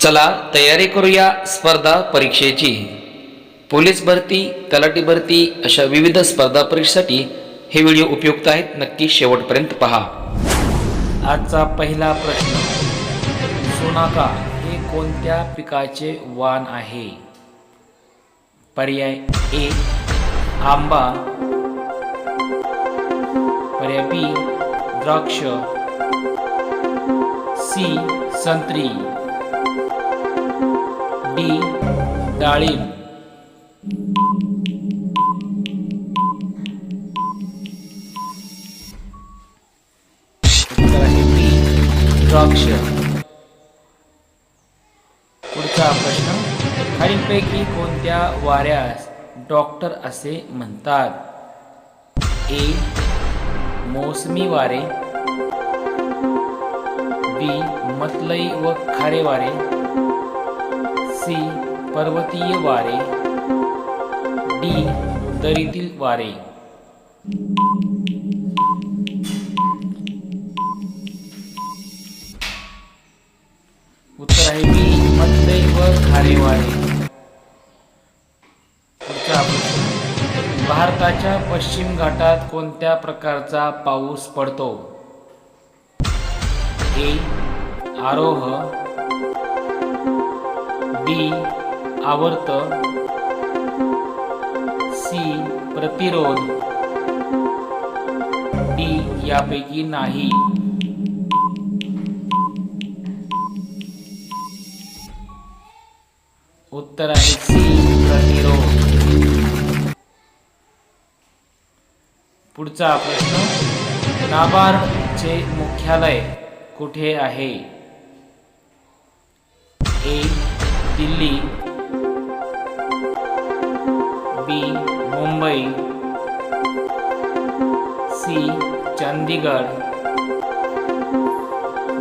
चला तयारी करूया स्पर्धा परीक्षेची. पोलीस भरती तलाठी भरती अशा विविध स्पर्धा परीक्षेसाठी हे व्हिडिओ उपयुक्त आहेत. नक्की शेवटपर्यंत पहा. आजचा पहिला प्रश्न. सोनाका हे कोणत्या पिकाचे वाण आहे? पर्याय ए आंबा. पर्याय बी द्राक्ष. सी संत्री. डी डाळिंब द्राक्ष. पुढचा प्रश्न. खालीलपैकी कोणत्या वाऱ्यास डॉक्टर असे म्हणतात? ए. मोसमी वारे. बी. मतलई व खारे वारे. सी पर्वतीय वारे डी दरीतील वारे. उत्तर आहे बी मतलई व खारे वारे. भारताच्या पश्चिम घाटात कोणत्या प्रकारचा पाऊस पडतो? ए आरोह डी आवर्त सी प्रतिरोध. डी यापैकी नाही. उत्तर आहे सी प्रतिरोध. पुढचा प्रश्न नाबार्डचे मुख्यालय कुठे आहे? A Delhi. B Mumbai. C Chandigarh.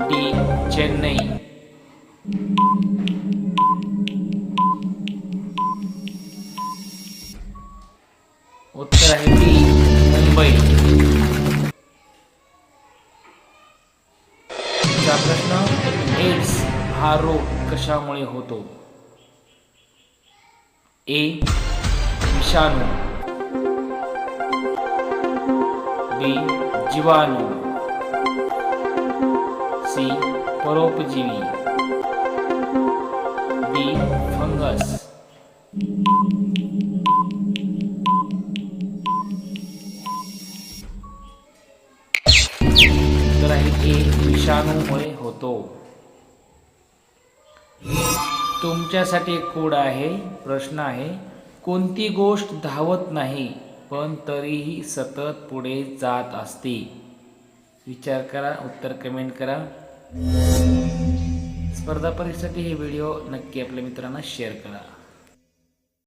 D Chennai. उत्तर आहे बी मुंबई. प्रश्न एड्स हा रोग कशामुळे होतो? ए विषाणू। बी जीवाणू। सी परोपजीवी। D fungus. तर आहे ए होतो। तुमच्यासाठी एक कोड आहे प्रश्न आहे. कोणती गोष्ट धावत नाही पण तरीही सतत पुढे जात असते? विचार करा उत्तर कमेंट करा. स्पर्धा परीक्षेसाठी हे व्हिडिओ नक्की आपल्या मित्रांना शेअर करा.